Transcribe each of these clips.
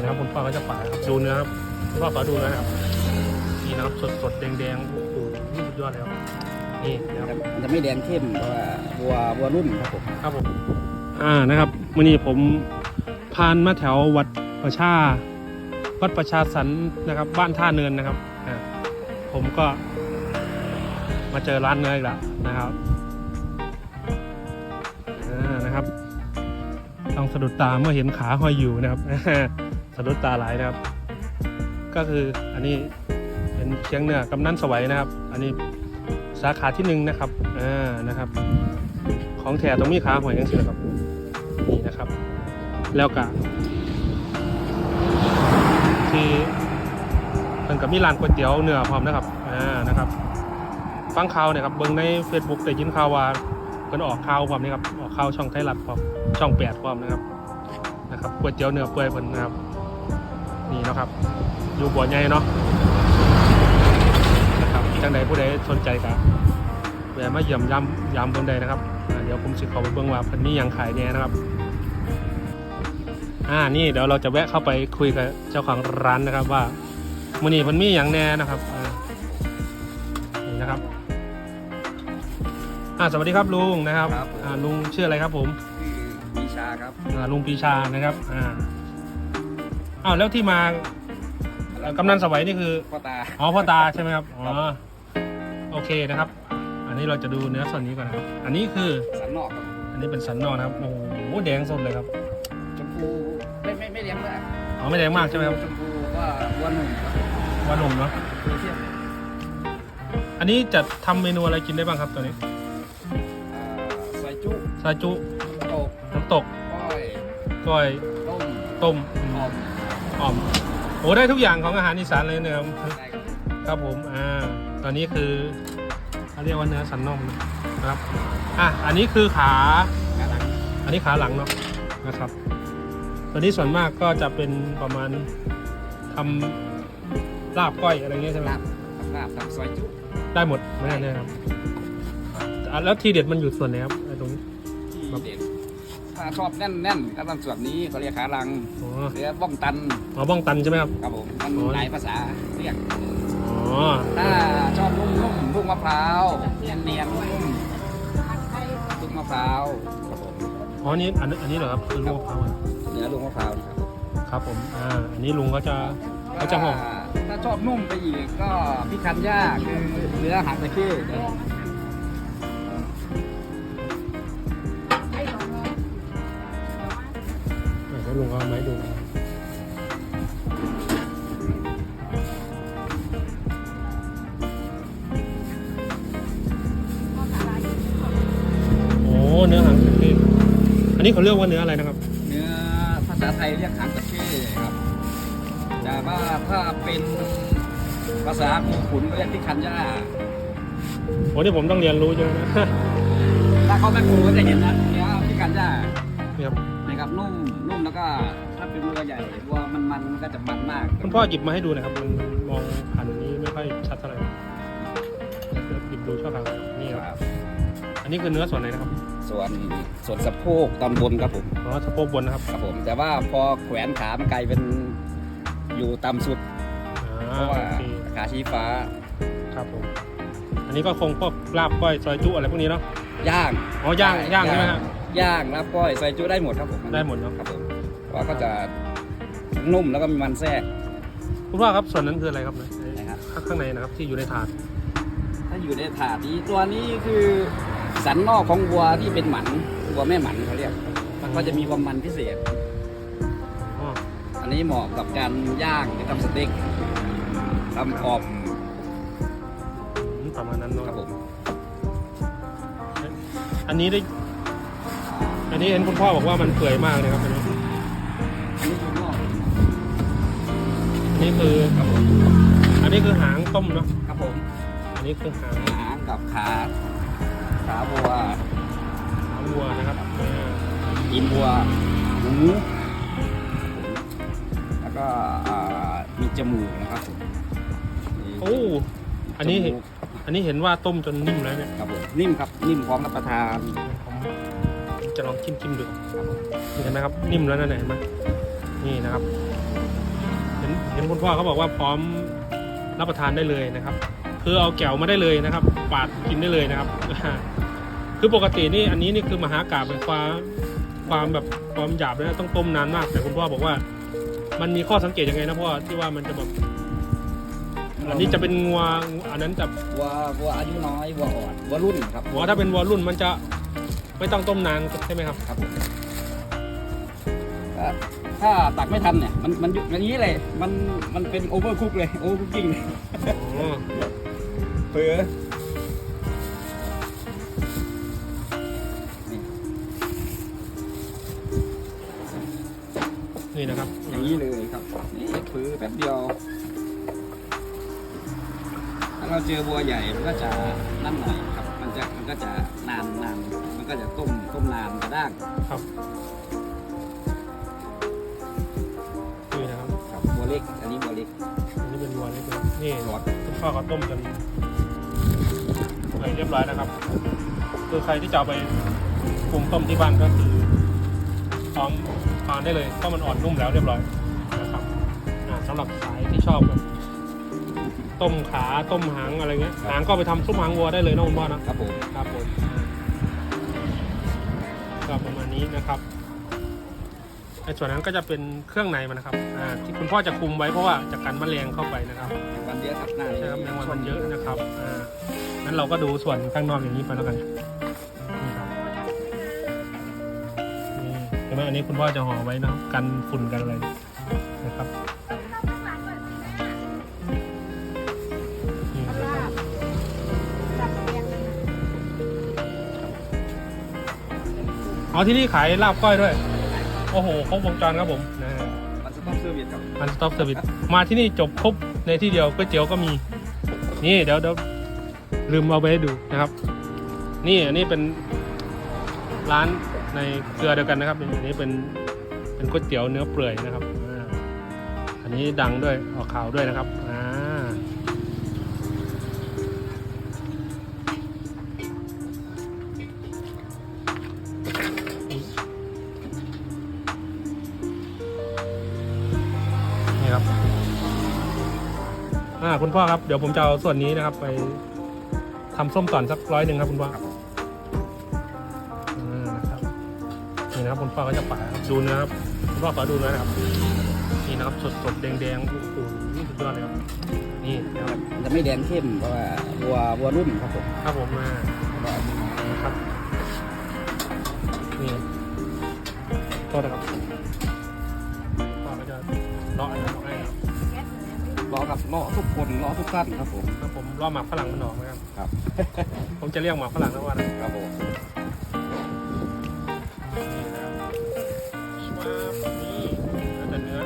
นี่นะครับคุณพ่อก็จะป่าครับดูเนื้อครับคุณพ่อขอดูนะครับนี่นะครับสดสดๆแดงๆโอ้โหนี่สุดยอดเลยครับนี่นะครับมันจะไม่แดงเข้มเพราะว่าวัววัวรุ่นครับผมครับผมอ่านะครับวันนี้ผมผ่านมาแถววัดประชา วัดประชาสรรนะครับ บ้านท่าเนินนะครับอ่าผมก็มาเจอร้านเนื้ออีกแล้วนะครับอ่านะครับ ต้องสะดุดตาเมื่อเห็นขาห้อยอยู่นะครับสะ ดุดตาหลายนะครับ ก็คืออันนี้เป็นเชียงเนื้อกำนันสวัยนะครับ อันนี้สาขาที่หนึ่งนะครับอ่านะครับ ของแถตรงมีขาหอยยังสินะครับนี่นะครับ แล้วก็ที่มันกับมีร้านก๋วยเตี๋ยวเนื้อพร้อมนะครับอ่านะครับ ฟังข่าวเนี่ยครับเบิ่งใน Facebook ได้ยินข่าวว่าเพิ่นออกข่าวพร้อมนี่ครับออกข่าวช่องไทยรัฐพร้อมช่องแปดพร้อมนะครับนะครับก๋วยเตี๋ยวเนื้อเปื่อยเพิ่นนะครับ นี่เนาะครับ อยู่บัวใหญ่เนาะนะครับจังใดผู้ใดสนใจก็แวะมาเยี่ยมยำยำเบิ่งได้นะครับอ่าเดี๋ยวผมสิเข้าไปเบิ่งว่าเพิ่นมีหยังขายแหน่นะครับ อ่านี่เดี๋ยวเราจะแวะเข้าไปคุยกับเจ้าของร้านนะครับ ว่ามื้อนี้เพิ่นมีหยังแหน่นะครับอ่านี่นะครับอ่าสวัสดีครับลุงนะครับครับอ่าลุงชื่ออะไรครับผมคือปีชาครับ อ่าลุงปีชานะครับอ่า อ้าวแล้วที่มาเอ่อกำนันสวัยนี่คือพ่อตา อ๋อพ่อตาใช่ไหมครับอ๋อโอเคนะครับ อันนี้เราจะดูเนื้อส่วนนี้ก่อนนะครับ อันนี้คือสันนอกครับอันนี้เป็นสันนอกนะครับโอ้โหแดงสดเลยครับชมพูไม่ไม่ไม่เลี้ยงมากอ๋อไม่แดงมากใช่ไหมครับชมพูก็วัวหนุ่มครับว่าหนุ่มเนาะคือเทียบอันนี้จะทำเมนูอะไรกินได้บ้างครับตัวนี้อ่าซอยจุซาจุตกน้ำตกก้อยก้อยต้มต้มหอมอ่อ มโอ้ได้ทุกอย่างของอาหารอีสานเลยนะครับได้ครับครับผมอ่าตอนนี้คือเขาเรียกว่าเนื้อสันนมนะครับอะอันนี้คือขากระดังอันนี้ขาหลังเนาะนะครับตัวนี้ส่วนมากก็จะเป็นประมาณทำลาบก้อยอะไรเงี้ยใช่ไหมลาบลาบกับซอยจุได้หมดไม่ได้เนี่ยครับอะแล้วทีเด็ดมันอยู่ส่วนไหนครับไอ้ตรงนี้ที่เด็ด ถ้าชอบแน่นแน่นๆก็ต้องส่วนนี้เขาเรียกขาลังอ๋อหรือบ้องตันอ๋อบ้องตันใช่ไหมครับ ครับผมมันอ๋อหลายภาษาเรียกอ๋อ ถ้าชอบนุ่มๆลูกมะพร้าวเนียนเนียนๆนุ่มลูกมะพร้าวครับผมอ๋อ นี่อันนี้อันนี้เหรอครับคือลูกมะพร้าวอะเนื้อลูกมะพร้าวครับครับผม อ่า อันนี้ลุงก็จะเขาจะห่อ ถ้าชอบนุ่มไปอีกก็พิคันย่าคือเนื้อหางตะเข้ ลุงเอาไม้ดูนะครับโอ้เนื้อหางตะเข้อันนี้เขาเรียกว่าเนื้ออะไรนะครับ เนื้อภาษาไทยเรียกหางตะเข้ครับแต่ว่าถ้าเป็นภาษาคูขุนก็เรียกพิคันย่าโอ้นี่ผมต้องเรียนรู้ใช่ไหมนะ ถ้าเขาแม่ครูก็จะเห็นนะเนื้อพิคันย่านี่ครับนะ ครับนุ่มนุ่มแล้วก็ถ้าเป็นวัวใหญ่วัวมันมันๆก็จะมันมากคุณพ่อหยิบมาให้ดูหนะครับ มันมองผ่านนี้ไม่ค่อยชัดเท่าไหร่หยิบดูช่อครับนี่ครับครับ อันนี้คือเนื้อส่วนไหนนะครับ ส่วนส่วนสะโพกตอนบนครับผมอ๋อสะโพกบนนะครับครับผม แต่ว่าพอแขวนขามันกลายเป็นอยู่ต่ำสุดอ่าเพราะว่าโอเคขาชี้ฟ้าครับผมอันนี้ก็คงพวกลาบก้อยซอยจุอะไรพวกนี้เนาะย่างอ๋อย่างย่างใช่ไหมฮะ ย่างรับก้อยใส่จุได้หมดครับผมได้หมดเนาะครับผมเพราะว่าก็จะนุ่มแล้วก็มีมันแทรกคุณพ่อครับส่วนนั้นคืออะไรครับเนี่ยนะครับข้างข้างในนะครับที่อยู่ในถาด ถ้าอยู่ในถาดนี้ตัวนี้คือสันนอกของวัวที่เป็นหมันวัวแม่หมันเขาเรียกมันก็จะมีความมันพิเศษอ๋ออันนี้เหมาะกับการย่างหรือทำสเต็กทำกรอบอืมประมาณนั้นเนาะครับผมอันนี้ได้ อันนี้เห็นคุณพ่อบอกว่ามันเปื่อยมากเลยครับอันนี้อันนี้อยู่นอกอันนี้คือครับผมอันนี้คือหางต้มเนาะครับผมอันนี้คือหางหางกับขาขาวัวหางวัวนะครับอ่าตีนวัวหมูแล้วก็อ่ามีจมูกนะครับผมนี่โอ้อันนี้จมูกอันนี้เห็นว่าต้มจนนิ่มแล้วเนี่ย ครับผมนิ่มครับนิ่มพร้อมรับประทานผม จะลองจิ้มจิ้มดูครับผมเห็นไหมครับ นิ่มแล้วนั่นไหนไหมนี่นะครับเห็นคุณพ่อเขาบอกว่าพร้อมรับประทานได้เลยนะครับ คือเอาแก้วมาได้เลยนะครับปาดกินได้เลยนะครับ คือปกตินี่อันนี้นี่คือมหากาบเป็นความความแบบความหยาบเลยนะต้องต้มนานมาก แต่คุณพ่อบอกว่า มันมีข้อสังเกตยังไงนะพ่อที่ว่ามันจะแบบอันนี้จะเป็นงัวอันนั้นจะวัววัวอายุน้อยวัวอ่อนวัวรุ่นครับบอกว่าถ้าเป็นวัวรุ่นมันจะ ไม่ต้องต้มนานใช่ไหมครับ ครับผมถ้าถ้าตักไม่ทันเนี่ยมันมันอย่างนี้เลยมันมันเป็นโอเวอร์คุกเลยโอเวอร์คุกกิ้งอ๋อเผือนี่นะครับ อย่างนี้เลยครับ นี่เผือแป๊บเดียว ถ้าเราเจอบัวใหญ่มันก็จะนั่นหน่อยครับ มันจะมันก็จะนานนานมันก็จะต้มต้มนานกระด้างครับนี่นะครับครับบัวเล็ก อันนี้บัวเล็กอันนี้เป็นวัวนี่เป็นนี่หลอดคุณพ่อเขาต้มจนเปื่อยเรียบร้อยนะครับ คือใครที่จะเอาไปปรุงต้มที่บ้านก็คือพร้อมทานได้เลยเพราะมันอ่อนนุ่มแล้วเรียบร้อยนะครับอ่าสำหรับสายที่ชอบแบบ ต้มขาต้มหางอะไรเงี้ยหางก็ไปทำซุปหางวัวได้เลยนะคุณพ่อนะครับผมครับผมก็ประมาณนี้นะครับในส่วนนั้นก็จะเป็นเครื่องในมันนะครับอ่าที่คุณพ่อจะคุมไว้เพราะว่าจะกันแมลงเข้าไปนะครับวันเดียวครับหน้าใช่ครับแมงวันมันเยอะนะครับอ่างั้นเราก็ดูส่วนข้างนอกอย่างนี้ไปแล้วกันนี่ครับนี่เห็นไหมอันนี้คุณพ่อจะห่อไว้นะครับกันฝุ่นกันอะไรนะครับ เอาที่นี่ขายลาบก้อยด้วย โอ้โห ครบวงจรครับผมนะฮะมันจะต้องเซอร์วิสครับมันสต็อปเซอร์วิสมาที่นี่จบครบในที่เดียวก๋วยเตี๋ยวก็มี นี่เดี๋ยวเดี๋ยวลืมเอาไปให้ดูนะครับ นี่อันนี้เป็นร้านในเครือเดียวกันนะครับอันนี้เป็นเป็นก๋วยเตี๋ยวเนื้อเปื่อยนะครับอ่าอันนี้ดังด้วยออกข่าวด้วยนะครับ อ่าคุณพ่อครับเดี๋ยวผมจะเอาส่วนนี้นะครับ ไปทำส้มตอนสักร้อยหนึ่งครับ คุณพ่ออ่านะครับนี่นะครับคุณพ่อก็จะป่าครับดูเนื้อครับคุณพ่อขอดูเนื้อนะครับ นี่นะครับสดสดๆแดงแดงๆโอ้โหสุดยอดเลยครับนี่นะครับมันจะไม่แดงเข้มเพราะว่าวัววัวรุ่นครับผมครับผมมานะครับนี่โทษนะครับพ่อก็จะเลาะอันนั้นออกให้นะครับ รอกับรอทุกคนรอทุกท่านครับผมแล้วผมเลาะหมากฝรั่งมันออกนะครับ ครับ ผมจะเรียกหมากฝรั่งนะว่านะครับผมนี่นะครับชวาบนี่แล้วแต่เนื้อ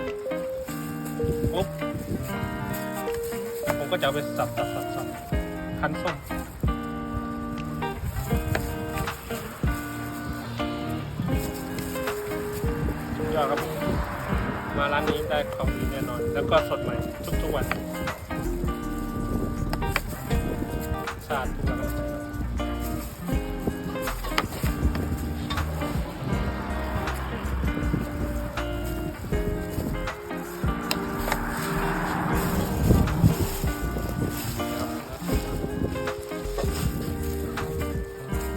ปุ๊บผมก็จะเอาไปสับสับสับสับคั้นส้ม มาร้านนี้ได้ของดีแน่นอน แล้วก็สดใหม่ทุกๆวันสะอาดทุกวัน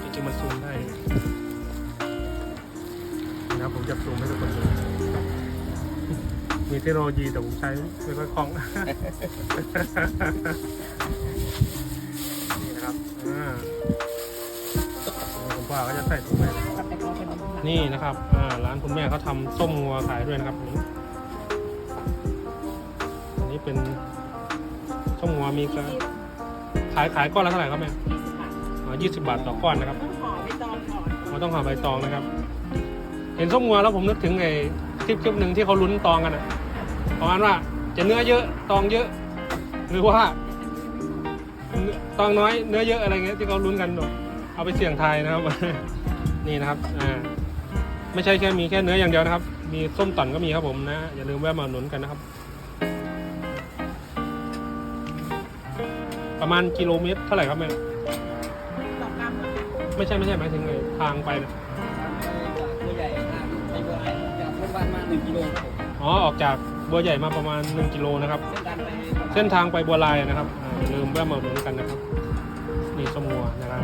จริงๆมันซูมได้นี่นะครับผมจะซูมให้ทุกคนดู มีเทคโนโลยีแต่ผมใช้ไม่ค่อยคล่อง นี่นะครับอ่าคุณป้าก็จะใส่ถุงไปนี่นะครับอ่าร้านคุณแม่เขาทำส้มงัวขายด้วยนะครับนี่อันนี้เป็นส้มงัวมีกระขายขายก้อนละเท่าไหร่ครับแม่อ๋อยี่สิบบาทต่อก้อนนะครับต้องห่อใบตองก่อนเราต้องหาใบตองนะครับ เห็นส้มงัวแล้วผมนึกถึงไอ้คลิปคลิปหนึ่งที่เขาลุ้นตองกันอะ ประมาณว่าจะเนื้อเยอะตองเยอะ หรือว่าเนื้อตองน้อยเนื้อเยอะอะไรเงี้ยที่เขาลุ้นกันแบบเอาไปเสี่ยงทายนะครับ นี่นะครับอ่าไม่ใช่แค่มีแค่เนื้ออย่างเดียวนะครับ มีส้มต่อนก็มีครับผมนะ อย่าลืมแวะมาอุดหนุนกันนะครับ ประมาณกิโลเมตรเท่าไหร่ครับแม่สองกรัมไม่ใช่ไม่ใช่หมายถึงไอ้ทางไปนะตัวใหญ่นะไอ้บัวไอ้จากโรงพยาบาลมาหนึ่งกิโลครับผมอ๋อออกจาก บัวใหญ่มาประมาณ 1กิโลนะครับ เส้นทางไปบัวลายนะครับอ่าอย่าลืมแวะมาอุดหนุนกันนะครับ นี่ส้มงัวนะครับ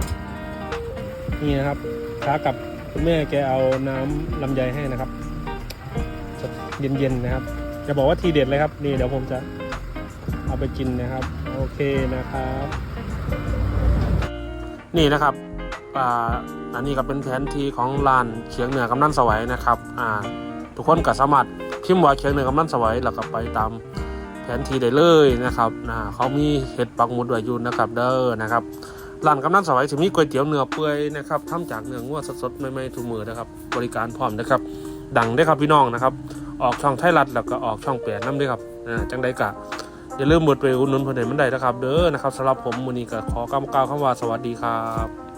นี่นะครับค้ากลับคุณแม่แกเอาน้ำลำไยให้นะครับสดเย็นๆนะครับจะบอกว่าทีเด็ดเลยครับ นี่เดี๋ยวผมจะเอาไปกินนะครับ โอเคนะครับ นี่นะครับอ่าอันนี้ก็เป็นแผนที่ของลานเชียงเหนือกำนันสวัยนะครับอ่าทุกคนก็สามารถ พิมพ์ว่าเชียงเหนือกำนันสวัยแล้วก็ไปตามแผนที่ได้เลยนะครับนะเขามีเห็ดปักหมุดไว้อยู่นะครับเด้อนะครับร้านกำนันสวัยจะมีก๋วยเตี๋ยวเนื้อเปื่อยนะครับทำจากเนื้องัวสดๆใหม่ๆทุกมือนะครับ บริการพร้อมนะครับ ดังได้ครับพี่น้องนะครับ ออกช่องไทยรัฐแล้วก็ออกช่องแปดน้ำด้วยครับอ่าจังใดกะอย่าลืมหมดไปอุดหนุนเพื่อนมันได้นะครับ เด้อนะครับสำหรับผมมือนี้ก็ขอกำกล่าวคำว่าสวัสดีครับ